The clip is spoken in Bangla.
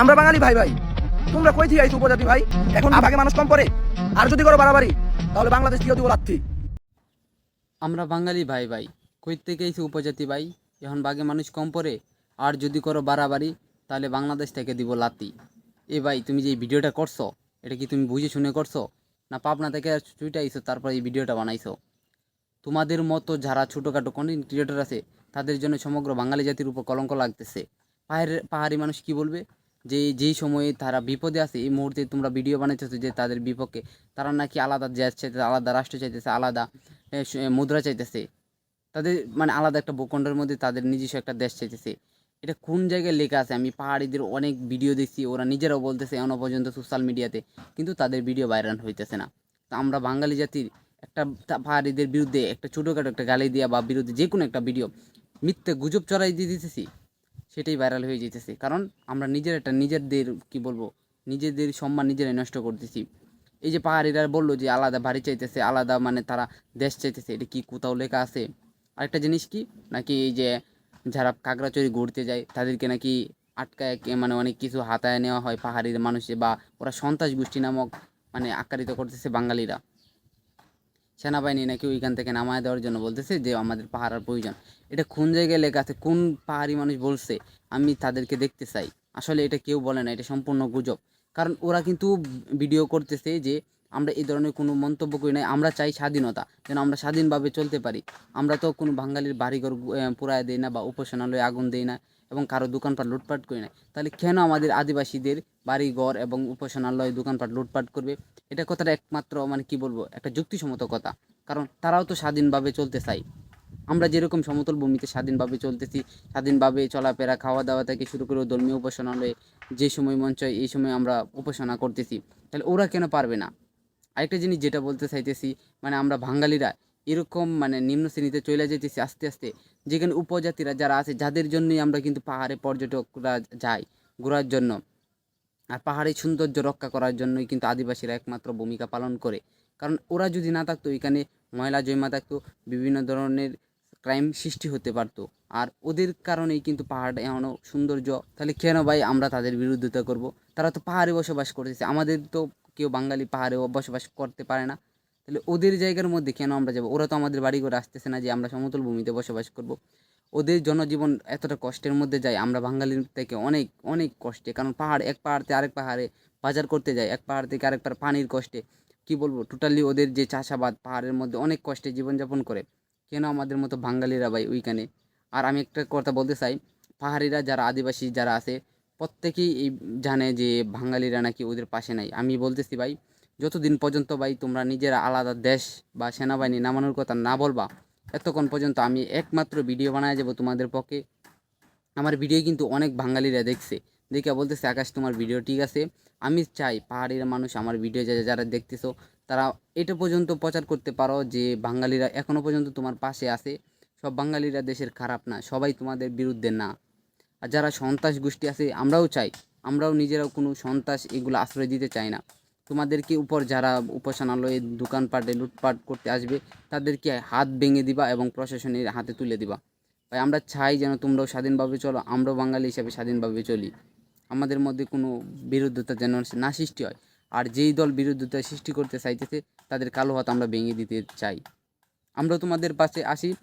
আমরা বাঙালি ভাই ভাই। তোমরা কই থেকে আইছো উপজাতি ভাই? এখন ভাগে মানুষ কম পড়ে? আর যদি করো বাড়াবাড়ি, তাহলে বাংলাদেশ থেকে দিব লাথি আমরা বাঙালি ভাই ভাই, কই থেকে এসে উপজাতি ভাই? এখন বাগে মানুষ কম পড়ে, আর যদি করো বাড়াবাড়ি, তাহলে বাংলাদেশ থেকে দিব লাতি এ ভাই, তুমি যে ভিডিওটা করছ, এটা কি তুমি বুঝে শুনে করছ? না পাবনা থেকে চুইটা আইছো, তারপর এই ভিডিওটা বানাইছো? তোমাদের মতো যারা ছোটোখাটো কন্টেন্ট ক্রিয়েটর আছে, তাদের জন্য সমগ্র বাঙালি জাতির উপর কলঙ্ক লাগতেছে। পাহাড়ি পাহাড়ি মানুষ কি বলবে? যে যেই সময়ে তারা বিপদে আছে, এই মুহূর্তে তোমরা ভিডিও বানাইতেছো যে তাদের বিপক্ষে তারা নাকি আলাদা দেশ চাইতেছে, আলাদা রাষ্ট্র চাইতেছে, আলাদা মুদ্রা চাইতেছে। তাদের মানে আলাদা একটা ভূখণ্ডের মধ্যে তাদের নিজস্ব একটা দেশ চাইতেছে। এটা কোন জায়গায় লেখা আছে? আমি পাহাড়িদের অনেক ভিডিও দেখছি, ওরা নিজেরাও বলতেছে এখনও পর্যন্ত সোশ্যাল মিডিয়াতে কিন্তু তাদের ভিডিও ভাইরাল হইতেছে না। তা আমরা বাঙালি জাতির একটা পাহাড়িদের বিরুদ্ধে একটা ছোটোখাটো একটা গালি দেওয়া বা বিরুদ্ধে যে কোনো একটা ভিডিও মিথ্যে গুজব চড়াই দিয়ে দিতেছি। সেটাই ভাইরাল হয়ে যেতেছে কারণ আমরা নিজের একটা নিজেদের কি বলব, নিজেদের সম্মান নিজেরাই নষ্ট করতেছি। এই যে পাহাড়িরা বলল যে আলাদা বাড়ি চাইতেছে, আলাদা মানে তারা দেশ চাইতেছে, এটা কি কোথাও লেখা আছে? আরেকটা জিনিস কি, নাকি এই যে যারা কাকড়াচড়ি ঘুরতে যায়, তাদেরকে নাকি আটকায় মানে অনেক কিছু হাতায় নেওয়া হয় পাহাড়ির মানুষে, বা ওরা সন্ত্রাস গোষ্ঠী নামক মানে আকারিত করতেছে বাঙালিরা। সেনাবাহিনী নাকি ওইখান থেকে নামায় দেওয়ার জন্য বলতেছে যে আমাদের পাহারার প্রয়োজন। এটা কোন জায়গায় লেখা আছে? কোন পাহাড়ি মানুষ বলছে? আমি তাদেরকে দেখতে চাই। আসলে এটা কেউ বলে না, এটা সম্পূর্ণ গুজব। কারণ ওরা কিন্তু ভিডিও করতেছে যে আমরা এই ধরনের কোনো মন্তব্য করি না আমরা চাই স্বাধীনতা, যেন আমরা স্বাধীনভাবে চলতে পারি। আমরা তো কোনো বাঙালির বাড়িঘর পুরায় দেই না বা উপাসনালয়ে আগুন দেই না। এবং কারও দোকানপাট লুটপাট করি না তাহলে কেন আমাদের আদিবাসীদের বাড়ি ঘর এবং উপাসনালয় দোকানপাট লুটপাট করবে? এটা কথাটা একমাত্র মানে কি বলব, একটা যুক্তিসম্মত কথা। কারণ তারাও তো স্বাধীনভাবে চলতে চায়। আমরা যেরকম সমতল ভূমিতে স্বাধীনভাবে চলতেছি, স্বাধীনভাবে চলাফেরা খাওয়া দাওয়া থেকে শুরু করে ধর্মীয় উপাসনালয়ে যে সময় চায়, এই সময় আমরা উপাসনা করতেছি। তাহলে ওরা কেন পারবে না? আরেকটা জিনিস যেটা বলতে চাইতেছি মানে আমরা বাঙালিরা এরকম মানে নিম্ন শ্রেণীতে চলে যেতেছি আস্তে আস্তে। যেখানে উপজাতিরা যারা আছে, যাদের জন্যই আমরা কিন্তু পাহাড়ে পর্যটকরা যায় ঘোরার জন্য। আর পাহাড়ের সৌন্দর্য রক্ষা করার জন্যই কিন্তু আদিবাসীরা একমাত্র ভূমিকা পালন করে। কারণ ওরা যদি না থাকতো, এখানে ময়লা জমা থাকতো, বিভিন্ন ধরনের ক্রাইম সৃষ্টি হতে পারতো। আর ওদের কারণেই কিন্তু পাহাড় এমনও সৌন্দর্য, তাহলে কেন ভাই আমরা তাদের বিরুদ্ধতা করব? তারা তো পাহাড়ে বসবাস করতেছে, আমাদের তো কেউ বাঙালি পাহাড়ে বসবাস করতে পারে না। তাহলে ওদের জায়গার মধ্যে কেন আমরা যাব? ওরা তো আমাদের বাড়ি করে আসতেছে না যে আমরা সমতল ভূমিতে বসবাস করব। ওদের জনজীবন এতটা কষ্টের মধ্যে যায়, আমরা বাঙালির থেকে অনেক অনেক কষ্টে। কারণ পাহাড়, এক পাহাড় থেকে আরেক পাহাড়ে বাজার করতে যায়, এক পাহাড় থেকে আরেক পাহাড় পানির কষ্টে। কি বলব? টোটালি ওদের যে চাষাবাদ পাহাড়ের মধ্যে অনেক কষ্টে জীবনযাপন করে। কেন আমাদের মতো বাঙালিরা ভাই ওইখানে? আর আমি একটা কথা বলতে চাই, পাহাড়িরা যারা আদিবাসী যারা আছে, প্রত্যেকেই এই জানে যে বাঙালিরা নাকি ওদের পাশে নাই। আমি বলতেছি ভাই যতদিন পর্যন্ত ভাই তোমরা নিজেরা আলাদা দেশ বা সেনাবাহিনী নামানোর কথা না বলবা, এতক্ষণ পর্যন্ত আমি একমাত্র ভিডিও বানায় যাব তোমাদের পক্ষে। আমার ভিডিও কিন্তু অনেক বাঙালিরা দেখছে। দেখে বলতেছে, আকাশ, তোমার ভিডিও ঠিক আছে? আমি চাই পাহাড়ির মানুষ আমার ভিডিও যারা যারা দেখতেছো, তারা এটা পর্যন্ত প্রচার করতে পারো যে বাঙালিরা এখনও পর্যন্ত তোমার পাশে আছে। সব বাঙালিরা দেশের খারাপ না, সবাই তোমাদের বিরুদ্ধে না। আর যারা সন্ত্রাস গোষ্ঠী আছে, আমরাও চাই। আমরাও নিজেরাও কোনো সন্ত্রাস এগুলো আশ্রয় দিতে চাই না। তোমাদেরকে উপর যারা উপাসনালয়ে, দোকানপাটে, লুটপাট করতে আসবে, তাদেরকে হাত ভেঙে দিবা এবং প্রশাসনের হাতে তুলে দিবা। ভাই, আমরা চাই যেন তোমরাও স্বাধীনভাবে চলো, আমরাও বাঙালি হিসাবে স্বাধীনভাবে চলি। আমাদের মধ্যে কোনো বিরুদ্ধতা যেন না সৃষ্টি হয়। আর যেই দল বিরুদ্ধতা সৃষ্টি করতে চাইতেছে, তাদের কালো হাত আমরা ভেঙে দিতে চাই। আমরাও তোমাদের পাশে আসি।